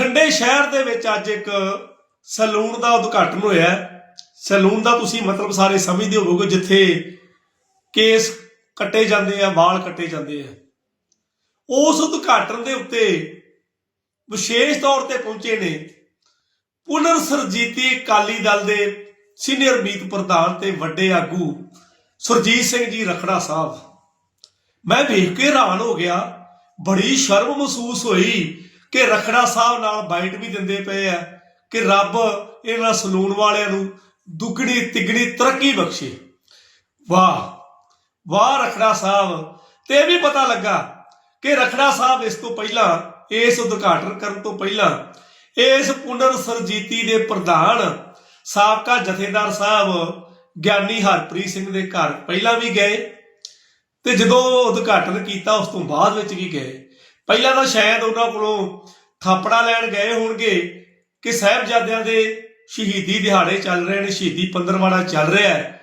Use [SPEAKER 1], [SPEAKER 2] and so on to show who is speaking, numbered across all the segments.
[SPEAKER 1] ਬਠਿੰਡੇ ਸ਼ਹਿਰ ਦੇ ਵਿੱਚ ਅੱਜ ਇੱਕ ਸੈਲੂਨ ਦਾ ਉਦਘਾਟਨ ਹੋਇਆ ਹੈ। ਸੈਲੂਨ ਦਾ ਤੁਸੀਂ ਮਤਲਬ ਸਾਰੇ ਸਮਝਦੇ ਹੋਵੋਗੇ ਜਿੱਥੇ ਕੇਸ ਕੱਟੇ ਜਾਂਦੇ ਆ, ਵਾਲ ਕੱਟੇ ਜਾਂਦੇ ਆ ਉਸ ਉਦਘਾਟਨ ਦੇ ਉੱਤੇ ਵਿਸ਼ੇਸ਼ ਤੌਰ ਤੇ ਪਹੁੰਚੇ ਨੇ ਪੁਨਰ ਸਰਜੀਤੀ ਅਕਾਲੀ ਦਲ ਦੇ ਸੀਨੀਅਰ ਮੀਤ ਪ੍ਰਧਾਨ ਤੇ ਵੱਡੇ ਆਗੂ ਸੁਰਜੀਤ ਸਿੰਘ ਜੀ ਰਖੜਾ ਸਾਹਿਬ ਮੈਂ ਵੇਖ ਕੇ ਹੈਰਾਨ ਹੋ ਗਿਆ, ਬੜੀ ਸ਼ਰਮ ਮਹਿਸੂਸ ਹੋਈ ਕਿ ਰਖੜਾ ਸਾਹਿਬ ਨਾਲ ਬਾਈਟ ਵੀ ਦਿੰਦੇ ਪਏ ਆ ਕਿ ਰੱਬ ਇਹਨਾਂ ਸਲੂਨ ਵਾਲਿਆਂ ਨੂੰ ਦੁੱਗਣੀ, ਤਿੱਗਣੀ ਤਰੱਕੀ ਬਖਸ਼ੇ। ਵਾਹ ਵਾਹ ਰਖੜਾ ਸਾਹਿਬ। ਤੇ ਇਹ ਵੀ ਪਤਾ ਲੱਗਾ ਕਿ ਰਖੜਾ ਸਾਹਿਬ ਇਸ ਤੋਂ ਪਹਿਲਾਂ, ਇਸ ਉਦਘਾਟਨ ਕਰਨ ਤੋਂ ਪਹਿਲਾਂ, ਇਸ ਪੁਨਰ ਸਰਜੀਤੀ ਦੇ ਪ੍ਰਧਾਨ ਸਾਬਕਾ ਜਥੇਦਾਰ ਸਾਹਿਬ ਗਿਆਨੀ ਹਰਪ੍ਰੀਤ ਸਿੰਘ ਦੇ ਘਰ ਪਹਿਲਾਂ ਵੀ ਗਏ ਤੇ ਜਦੋਂ ਉਦਘਾਟਨ ਕੀਤਾ, ਉਸ ਤੋਂ ਬਾਅਦ ਵਿੱਚ ਵੀ ਗਏ। ਪਹਿਲਾਂ ਤਾਂ ਸ਼ਾਇਦ ਉਹਨਾਂ ਕੋਲੋਂ ਥਾਪੜਾ ਲੈਣ ਗਏ ਹੋਣਗੇ ਕਿ ਸਾਹਿਬਜ਼ਾਦਿਆਂ ਦੇ ਸ਼ਹੀਦੀ ਦਿਹਾੜੇ ਚੱਲ ਰਹੇ ਨੇ, ਸ਼ਹੀਦੀ ਪੰਦਰਵਾੜਾ ਚੱਲ ਰਿਹਾ ਹੈ।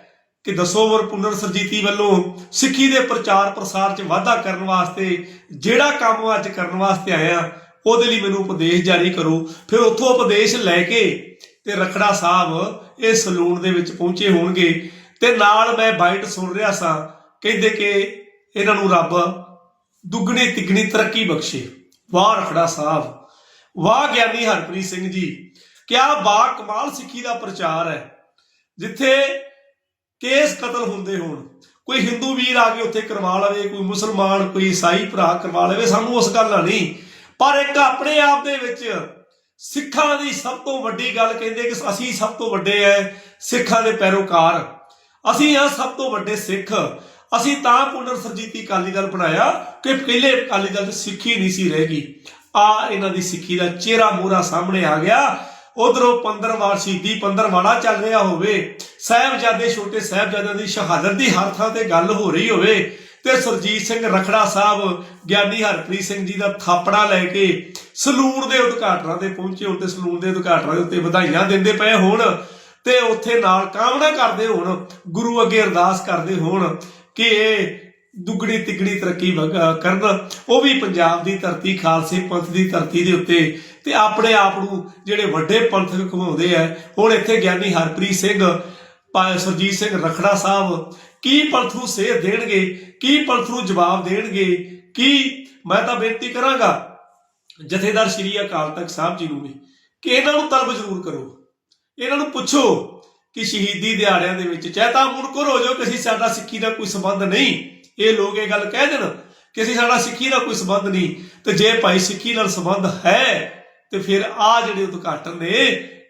[SPEAKER 1] ਕਿ ਦਸੋ ਵਰ ਪੁਨਰ ਸਰਜੀਤੀ ਵੱਲੋਂ ਸਿੱਖੀ ਦੇ ਪ੍ਰਚਾਰ ਪ੍ਰਸਾਰ 'ਚ ਵਾਧਾ ਕਰਨ ਵਾਸਤੇ, ਜਿਹੜਾ ਕੰਮ ਅੱਜ ਕਰਨ ਵਾਸਤੇ ਆਇਆ ਉਹਦੇ ਲਈ ਮੈਨੂੰ ਉਪਦੇਸ਼ ਜਾਰੀ ਕਰੋ। ਫਿਰ ਉੱਥੋਂ ਉਪਦੇਸ਼ ਲੈ ਕੇ ਤੇ ਰਖੜਾ ਸਾਹਿਬ ਇਹ ਸਲੂਨ ਦੇ ਵਿੱਚ ਪਹੁੰਚੇ ਹੋਣਗੇ। ਤੇ ਨਾਲ ਮੈਂ ਬਾਈਟ ਸੁਣ ਰਿਹਾ ਸਾਂ, ਕਹਿੰਦੇ ਕਿ ਇਹਨਾਂ ਨੂੰ ਰੱਬ ਦੁੱਗਣੀ ਤਿੱਗਣੀ ਤਰੱਕੀ ਬਖਸ਼ੇ। ਵਾਹ ਰਖੜਾ ਸਾਹਿਬ। ਵਾਹ ਗਿਆਨੀ ਹਰਪ੍ਰੀਤ ਸਿੰਘ ਜੀ। ਕਿਆ ਬਾ ਕਮਾਲ ਸਿੱਖੀ ਦਾ ਪ੍ਰਚਾਰ ਹੈ। ਜਿੱਥੇ ਕੇਸ ਕਤਲ ਹੁੰਦੇ ਹੋਣ, ਕੋਈ ਹਿੰਦੂ ਵੀਰ ਆ ਕੇ ਉੱਥੇ ਕਰਵਾ ਲਵੇ, ਕੋਈ ਮੁਸਲਮਾਨ, ਕੋਈ ਈਸਾਈ ਭਰਾ ਕਰਵਾ ਲਵੇ, ਸਾਨੂੰ ਉਸ ਗੱਲ ਨਾਲ ਨਹੀਂ। ਪਰ ਇੱਕ ਆਪਣੇ ਆਪ ਦੇ ਵਿੱਚ ਸਿੱਖਾਂ ਦੀ ਸਭ ਤੋਂ ਵੱਡੀ ਗੱਲ ਕਹਿੰਦੇ ਕਿ ਅਸੀਂ ਸਭ ਤੋਂ ਵੱਡੇ ਐ ਸਿੱਖਾਂ ਦੇ ਪੈਰੋਕਾਰ। ਅਸੀਂ ਆ ਸਭ ਤੋਂ ਵੱਡੇ ਸਿੱਖ। ਅਸੀਂ ਤਾਂ ਪੁਨਰ ਸਰਜੀਤੀ ਅਕਾਲੀ ਦਲ ਬਣਾਇਆ ਕਿ ਪਹਿਲੇ ਅਕਾਲੀ ਦਲ 'ਚ ਸਿੱਖੀ ਨਹੀਂ ਸੀ ਰਹੇਗੀ ਆ ਇਹਨਾਂ ਦੀ ਸਿੱਖੀ ਦਾ ਚਿਹਰਾ ਮੂਰਾ ਸਾਹਮਣੇ ਆ ਗਿਆ। ਉਧਰੋਂ 15 ਵਾਰ ਸ਼ਹੀਦੀ 15 ਵਾੜਾ ਚੱਲ ਰਿਹਾ ਹੋਵੇ, ਸਾਹਿਬਜ਼ਾਦੇ, ਛੋਟੇ ਸਾਹਿਬਜ਼ਾਦਿਆਂ ਦੀ ਸ਼ਹਾਦਤ ਦੀ ਹਰ ਥਾਂ ਤੇ ਗੱਲ ਹੋ ਰਹੀ ਹੋਵੇ ਤੇ ਸੁਰਜੀਤ ਸਿੰਘ ਰਖੜਾ ਸਾਹਿਬ, ਗਿਆਨੀ ਹਰਪ੍ਰੀਤ ਸਿੰਘ ਜੀ ਦਾ ਥਾਪੜਾ ਲੈ ਕੇ ਸਲੂਨ ਦੇ ਉਦਘਾਟਨਾਂ ਤੇ ਪਹੁੰਚੇ ਹੋਣ ਤੇ ਸਲੂਨ ਦੇ ਉਦਘਾਟਨਾਂ ਦੇ ਉੱਤੇ ਵਧਾਈਆਂ ਦਿੰਦੇ ਪਏ ਹੋਣ ਤੇ ਉੱਥੇ ਨਾਲ ਕਾਮਨਾ ਕਰਦੇ ਹੋਣ, ਗੁਰੂ ਅੱਗੇ ਅਰਦਾਸ ਕਰਦੇ ਹੋਣ। ਕਿ ਇਹ ਦੁੱਗਣੀ ਤਿੱਗਣੀ ਤਰੱਕੀ ਕਰਨ, ਉਹ ਵੀ ਪੰਜਾਬ ਦੀ ਧਰਤੀ, ਖਾਲਸੇ ਪੰਥ ਦੀ ਧਰਤੀ ਦੇ ਉੱਤੇ ਤੇ ਆਪਣੇ ਆਪ ਨੂੰ ਜਿਹੜੇ ਵੱਡੇ ਪੰਥਕ ਘੁਮਾਉਂਦੇ ਆ, ਹੁਣ ਇੱਥੇ ਗਿਆਨੀ ਹਰਪ੍ਰੀਤ ਸਿੰਘ, ਪਾ- ਸੁਰਜੀਤ ਸਿੰਘ ਰਖੜਾ ਸਾਹਿਬ, ਕੀ ਪੰਥ ਨੂੰ ਸੇਧ ਦੇਣਗੇ, ਕੀ ਪੰਥ ਨੂੰ ਜਵਾਬ ਦੇਣਗੇ, ਕੀ ਮੈਂ ਤਾਂ ਬੇਨਤੀ ਕਰਾਂਗਾ ਜਥੇਦਾਰ ਸ਼੍ਰੀ ਅਕਾਲ ਤਖਤ ਸਾਹਿਬ ਜੀ ਨੂੰ ਵੀ ਕਿ ਇਹਨਾਂ ਨੂੰ ਤਲਬ ਜ਼ਰੂਰ ਕਰੋ। ਇਹਨਾਂ ਨੂੰ ਪੁੱਛੋ ਕਿ ਸ਼ਹੀਦੀ ਦਿਹਾੜਿਆਂ ਦੇ ਵਿੱਚ ਚਾਹੇ ਤਾਂ ਮੁਨਕਰ ਹੋ ਜਾਓ ਕਿ ਅਸੀਂ ਸਾਡਾ ਸਿੱਖੀ ਦਾ ਕੋਈ ਸੰਬੰਧ ਨਹੀਂ। ਇਹ ਲੋਕ ਇਹ ਗੱਲ ਕਹਿ ਦੇਣ ਕਿ ਅਸੀਂ ਸਾਡਾ ਸਿੱਖੀ ਦਾ ਕੋਈ ਸੰਬੰਧ ਨਹੀਂ। ਤੇ ਜੇ ਭਾਈ ਸਿੱਖੀ ਨਾਲ ਸੰਬੰਧ ਹੈ, ਤੇ ਫਿਰ ਆ ਜਿਹੜੇ ਉਦਘਾਟਨ ਨੇ,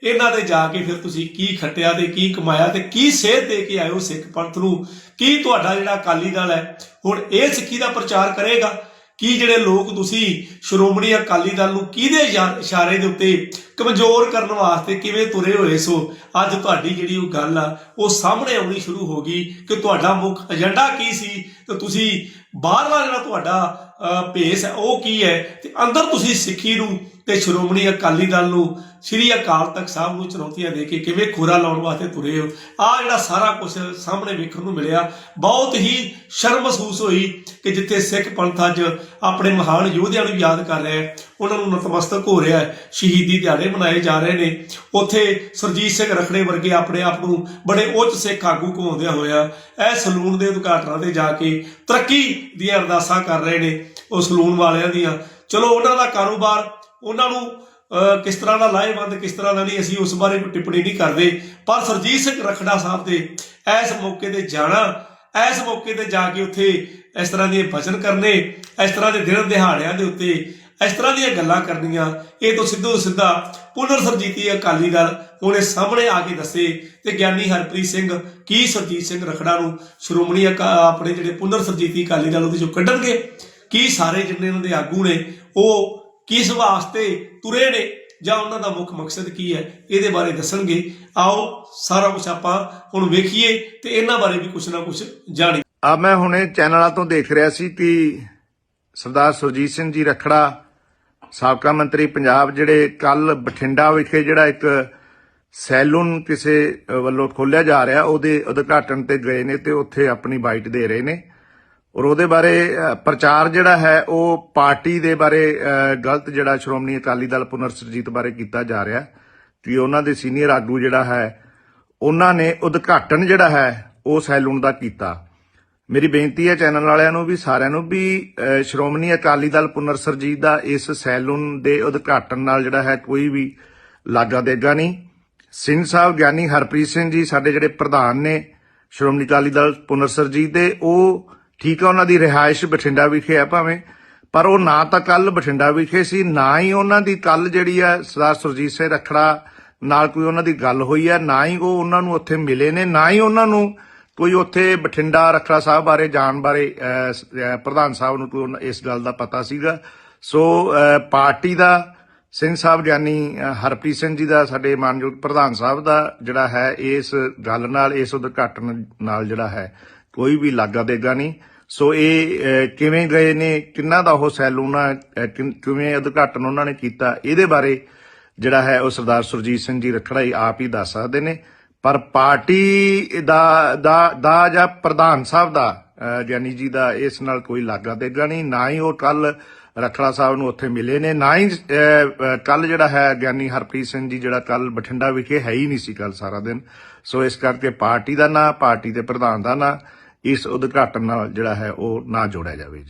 [SPEAKER 1] ਇਹਨਾਂ ਦੇ ਜਾ ਕੇ ਫਿਰ ਤੁਸੀਂ ਕੀ ਖੱਟਿਆ ਤੇ ਕੀ ਕਮਾਇਆ ਤੇ ਕੀ ਸੇਧ ਦੇ ਕੇ ਆਇਓ ਸਿੱਖ ਪੰਥ ਨੂੰ? ਕੀ ਤੁਹਾਡਾ ਜਿਹੜਾ ਅਕਾਲੀ ਦਲ ਹੈ, ਹੁਣ ਇਹ ਸਿੱਖੀ ਦਾ ਪ੍ਰਚਾਰ ਕਰੇਗਾ? ਕੀ ਜਿਹੜੇ ਲੋਕ ਤੁਸੀਂ ਸ਼੍ਰੋਮਣੀ ਅਕਾਲੀ ਦਲ ਨੂੰ ਕਿਹਦੇ ਇਸ਼ਾ- ਇਸ਼ਾਰੇ ਦੇ ਉੱਤੇ ਕਮਜ਼ੋਰ ਕਰਨ ਵਾਸਤੇ ਕਿਵੇਂ ਤੁਰੇ ਹੋਏ ਸੋ, ਅੱਜ ਤੁਹਾਡੀ ਜਿਹੜੀ ਉਹ ਗੱਲ ਆ, ਉਹ ਸਾਹਮਣੇ ਆਉਣੀ ਸ਼ੁਰੂ ਹੋ ਗਈ ਕਿ ਤੁਹਾਡਾ ਮੁੱਖ ਏਜੰਡਾ ਕੀ ਸੀ, ਤੇ ਤੁਸੀਂ ਬਾਹਰਲਾ ਜਿਹੜਾ ਤੁਹਾਡਾ ਭੇਸ ਹੈ, ਉਹ ਕੀ ਹੈ, ਤੇ ਅੰਦਰ ਤੁਸੀਂ ਸਿੱਖੀ ਨੂੰ ਤੇ ਸ਼੍ਰੋਮਣੀ ਅਕਾਲੀ ਦਲ ਨੂੰ, ਸ੍ਰੀ ਅਕਾਲ ਤਖਤ ਸਾਹਿਬ ਨੂੰ ਚੁਣੌਤੀਆਂ ਦੇ ਕੇ ਕਿਵੇਂ ਖੋਰਾ ਲਾਉਣ ਵਾਸਤੇ ਤੁਰੇ ਹੋ ਆ ਜਿਹੜਾ ਸਾਰਾ ਕੁਝ ਸਾਹਮਣੇ ਵੇਖਣ ਨੂੰ ਮਿਲਿਆ, ਬਹੁਤ ਹੀ ਸ਼ਰਮ ਮਹਿਸੂਸ ਹੋਈ ਕਿ ਜਿੱਥੇ ਸਿੱਖ ਪੰਥ ਅੱਜ ਆਪਣੇ ਮਹਾਨ ਯੋਧਿਆਂ ਨੂੰ ਯਾਦ ਕਰ ਰਿਹਾ ਹੈ। ਉਹਨਾਂ ਨੂੰ ਨਤਮਸਤਕ ਹੋ ਰਿਹਾ ਹੈ। ਸ਼ਹੀਦੀ ਦਿਹਾੜੇ ਮਨਾਏ ਜਾ ਰਹੇ ਨੇ। ਉੱਥੇ ਸੁਰਜੀਤ ਸਿੰਘ ਰਖੜੇ ਵਰਗੇ ਆਪਣੇ ਆਪ ਨੂੰ ਬੜੇ ਉੱਚ ਸਿੱਖ ਆਗੂ ਘਵਾਉਂਦਿਆਂ ਹੋਇਆ ਇਹ ਸਲੂਨ ਦੇ ਉਦਘਾਟਨਾਂ ਤੇ ਜਾ ਕੇ ਤਰੱਕੀ ਦੀਆਂ ਅਰਦਾਸਾਂ ਕਰ ਰਹੇ ਨੇ। ਉਹ ਸਲੂਨ ਵਾਲਿਆਂ ਦੀਆਂ। ਚਲੋ ਉਹਨਾਂ ਦਾ ਕਾਰੋਬਾਰ ਉਹਨਾਂ ਨੂੰ ਅਹ, ਕਿਸ ਤਰ੍ਹਾਂ ਦਾ ਲਾਹੇਵੰਦ ਕਿਸ ਤਰ੍ਹਾਂ ਦਾ ਨਹੀਂ ਅਸੀਂ ਉਸ ਬਾਰੇ ਕੋਈ ਟਿੱਪਣੀ ਨਹੀਂ ਕਰਦੇ। ਪਰ ਸਰਜੀਤ ਸਿੰਘ ਰਖੜਾ ਸਾਹਿਬ ਦੇ ਇਸ ਮੌਕੇ ਤੇ ਜਾਣਾ ਇਸ ਮੌਕੇ ਤੇ ਜਾ ਕੇ ਉੱਥੇ ਇਸ ਤਰ੍ਹਾਂ ਦੇ ਭਜਨ ਕਰਨੇ, ਇਸ ਤਰ੍ਹਾਂ ਦੇ ਦਿਨ ਦਿਹਾੜਿਆਂ ਦੇ ਉੱਤੇ ਇਸ ਤਰ੍ਹਾਂ ਦੀਆਂ ਗੱਲਾਂ ਕਰਨੀਆਂ, ਇਹ ਤੋਂ ਸਿੱਧੋ ਸਿੱਧਾ ਪੁਨਰ ਸਰਜੀਤੀ ਅਕਾਲੀ ਦਲ ਉਹਨੇ ਸਾਹਮਣੇ ਆ ਕੇ ਦੱਸੇ ਤੇ ਗਿਆਨੀ ਹਰਪ੍ਰੀਤ ਸਿੰਘ, ਕੀ ਸਰਜੀਤ ਸਿੰਘ ਰਖੜਾ ਨੂੰ ਸ਼੍ਰੋਮਣੀ ਅਕਾ- ਆਪਣੇ ਜਿਹੜੇ ਪੁਨਰ ਸਰਜੀਤੀ ਅਕਾਲੀ ਦਲ ਉਹਦੇ ਚੋਂ ਕੱਢਣਗੇ? ਕੀ ਸਾਰੇ ਜਿੰਨੇ ਉਹਨਾਂ ਦੇ ਆਗੂ ਨੇ, ਉਹ ਕਿਸ ਵਾਸਤੇ ਤੁਰੇ ਨੇ? ਜਾਂ ਉਹਨਾਂ ਦਾ ਮੁੱਖ ਮਕਸਦ ਕੀ ਹੈ, ਇਹਦੇ ਬਾਰੇ ਦੱਸਣਗੇ। ਆਓ, ਸਾਰਾ ਕੁਝ ਆਪਾਂ ਹੁਣ ਵੇਖੀਏ ਤੇ ਇਹਨਾਂ ਬਾਰੇ ਵੀ ਕੁਝ ਨਾ ਕੁਝ ਜਾਣੀਏ
[SPEAKER 2] ਆ ਮੈਂ ਹੁਣੇ ਚੈਨਲਾਂ ਤੋਂ ਦੇਖ ਰਿਹਾ ਸੀ ਕਿ ਸਰਦਾਰ ਸੁਰਜੀਤ ਸਿੰਘ ਜੀ ਰਖੜਾ, ਸਾਬਕਾ ਮੰਤਰੀ ਪੰਜਾਬ ਜਿਹੜੇ ਕੱਲ ਬਠਿੰਡਾ ਵਿਖੇ ਜਿਹੜਾ ਇੱਕ ਸੈਲੂਨ ਕਿਸੇ ਵੱਲੋਂ ਖੋਲਿਆ ਜਾ ਰਿਹਾ, ਉਹਦੇ ਉਦਘਾਟਨ ਤੇ ਗਏ ਨੇ ਤੇ ਉੱਥੇ ਆਪਣੀ ਬਾਈਟ ਦੇ ਰਹੇ ਨੇ। ਔਰ ਉਹਦੇ ਬਾਰੇ ਪ੍ਰਚਾਰ ਜਿਹੜਾ ਹੈ, ਉਹ ਪਾਰਟੀ ਦੇ ਬਾਰੇ ਗਲਤ ਜਿਹੜਾ ਸ਼੍ਰੋਮਣੀ ਅਕਾਲੀ ਦਲ ਪੁਨਰ ਸੁਰਜੀਤ ਬਾਰੇ ਕੀਤਾ ਜਾ ਰਿਹਾ ਕਿ ਉਹਨਾਂ ਦੇ ਸੀਨੀਅਰ ਆਗੂ ਜਿਹੜਾ ਹੈ, ਉਹਨਾਂ ਨੇ ਉਦਘਾਟਨ ਜਿਹੜਾ ਹੈ, ਉਹ ਸੈਲੂਨ ਦਾ ਕੀਤਾ। ਮੇਰੀ ਬੇਨਤੀ ਹੈ ਚੈਨਲ ਵਾਲਿਆਂ ਨੂੰ ਵੀ, ਸਾਰਿਆਂ ਨੂੰ ਵੀ ਸ਼੍ਰੋਮਣੀ ਅਕਾਲੀ ਦਲ ਪੁਨਰ ਸਰਜੀਤ ਦਾ ਇਸ ਸੈਲੂਨ ਦੇ ਉਦਘਾਟਨ ਨਾਲ ਜਿਹੜਾ ਹੈ, ਕੋਈ ਵੀ ਲਾਗਾ ਦੇਗਾ ਨਹੀਂ। ਸਿੰਘ ਸਾਹਿਬ, ਗਿਆਨੀ ਹਰਪ੍ਰੀਤ ਸਿੰਘ ਜੀ ਸਾਡੇ ਜਿਹੜੇ ਪ੍ਰਧਾਨ ਨੇ ਸ਼੍ਰੋਮਣੀ ਅਕਾਲੀ ਦਲ ਪੁਨਰ ਸਰਜੀਤ ਦੇ, ਉਹ ਠੀਕ ਹੈ ਉਹਨਾਂ ਦੀ ਰਿਹਾਇਸ਼ ਬਠਿੰਡਾ ਵਿਖੇ ਹੈ ਭਾਵੇਂ, ਪਰ ਉਹ ਨਾ ਤਾਂ ਕੱਲ ਬਠਿੰਡਾ ਵਿਖੇ ਸੀ, ਨਾ ਹੀ ਉਹਨਾਂ ਦੀ ਕੱਲ ਜਿਹੜੀ ਹੈ ਸਰਦਾਰ ਸੁਰਜੀਤ ਸਿੰਘ ਰਖੜਾ ਨਾਲ ਕੋਈ ਉਹਨਾਂ ਦੀ ਗੱਲ ਹੋਈ ਹੈ ਨਾ ਹੀ ਉਹ ਉਹਨਾਂ ਨੂੰ ਉੱਥੇ ਮਿਲੇ ਨੇ, ਨਾ ਹੀ ਉਹਨਾਂ ਨੂੰ ਕੋਈ ਉੱਥੇ ਬਠਿੰਡਾ ਰਖੜਾ ਸਾਹਿਬ ਬਾਰੇ ਜਾਣ ਬਾਰੇ ਪ੍ਰਧਾਨ ਸਾਹਿਬ ਨੂੰ ਕੋਈ ਇਸ ਗੱਲ ਦਾ ਪਤਾ ਸੀਗਾ। ਸੋ ਪਾਰਟੀ ਦਾ, ਸਿੰਘ ਸਾਹਿਬ ਗਿਆਨੀ ਹਰਪ੍ਰੀਤ ਸਿੰਘ ਜੀ ਦਾ, ਸਾਡੇ ਮਾਨਯੋਗ ਪ੍ਰਧਾਨ ਸਾਹਿਬ ਦਾ ਜਿਹੜਾ ਹੈ, ਇਸ ਗੱਲ ਨਾਲ, ਇਸ ਉਦਘਾਟਨ ਨਾਲ ਜਿਹੜਾ ਹੈ ਕੋਈ ਵੀ ਲਾਗਾ ਦੇਗਾ ਨਹੀਂ। ਸੋ ਇਹ ਕਿਵੇਂ ਗਏ ਨੇ ਕਿੰਨਾ ਦਾ ਉਹ ਸੈਲੂਨ ਆ ਕਿਵੇਂ ਉਦਘਾਟਨ ਉਹਨਾਂ ਨੇ ਕੀਤਾ ਇਹਦੇ ਬਾਰੇ ਜਿਹੜਾ ਹੈ ਉਹ ਸਰਦਾਰ ਸੁਰਜੀਤ ਸਿੰਘ ਜੀ ਰਖੜਾ ਹੀ ਆਪ ਹੀ ਦੱਸ ਸਕਦੇ ਨੇ। ਪਰ ਪਾਰਟੀ ਦਾ ਦਾ ਦਾ ਜਾਂ ਪ੍ਰਧਾਨ ਸਾਹਿਬ ਦਾ ਅਹ, ਗਿਆਨੀ ਜੀ ਦਾ ਇਸ ਨਾਲ ਕੋਈ ਲਾਗਾ ਦੇਗਾ ਨਹੀਂ। ਨਾ ਹੀ ਉਹ ਕੱਲ ਰਖੜਾ ਸਾਹਿਬ ਨੂੰ ਉੱਥੇ ਮਿਲੇ ਨੇ ਨਾ ਹੀ ਕੱਲ ਜਿਹੜਾ ਹੈ ਗਿਆਨੀ ਹਰਪ੍ਰੀਤ ਸਿੰਘ ਜੀ ਜਿਹੜਾ ਕੱਲ ਬਠਿੰਡਾ ਵਿਖੇ ਹੈ ਹੀ ਨਹੀਂ ਸੀ ਕੱਲ ਸਾਰਾ ਦਿਨ। ਸੋ ਇਸ ਕਰਕੇ ਪਾਰਟੀ ਦਾ ਨਾਂ ਪਾਰਟੀ ਦੇ ਪ੍ਰਧਾਨ ਦਾ ਨਾਂ ਇਸ ਉਦਘਾਟਨ ਨਾਲ ਜਿਹੜਾ ਹੈ ਉਹ ਨਾ ਜੋੜਿਆ ਜਾਵੇ